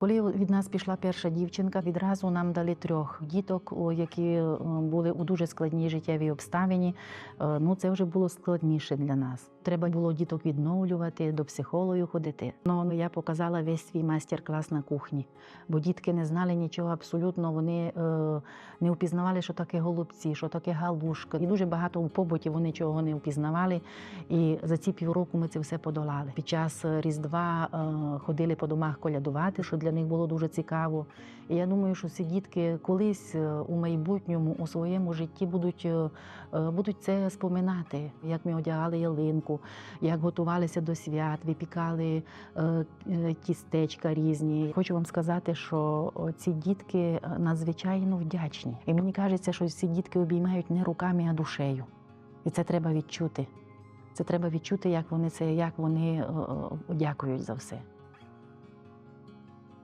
Коли від нас пішла перша дівчинка, відразу нам дали трьох діток, які е, були у дуже складній життєвій обставині. Е, Ну, це вже було складніше для нас. Треба було діток відновлювати, до психологів ходити. Ну, я показала весь свій майстер-клас на кухні, бо дітки не знали нічого абсолютно. Вони е, не впізнавали, що таке голубці, що таке галушка. І дуже багато у побуті вони чого не впізнавали. І за ці півроку ми це все подолали. Під час Різдва ходили по домах колядувати, що для них було дуже цікаво. І я думаю, що ці дітки колись е, у майбутньому у своєму житті будуть, е, е, будуть це споминати, як ми одягали ялинку, як готувалися до свят, випікали тістечка різні. Хочу вам сказати, що ці дітки надзвичайно вдячні. І мені кажеться, що ці дітки обіймають не руками, а душею. І це треба відчути. Це треба відчути, як вони це, як вони дякують за все.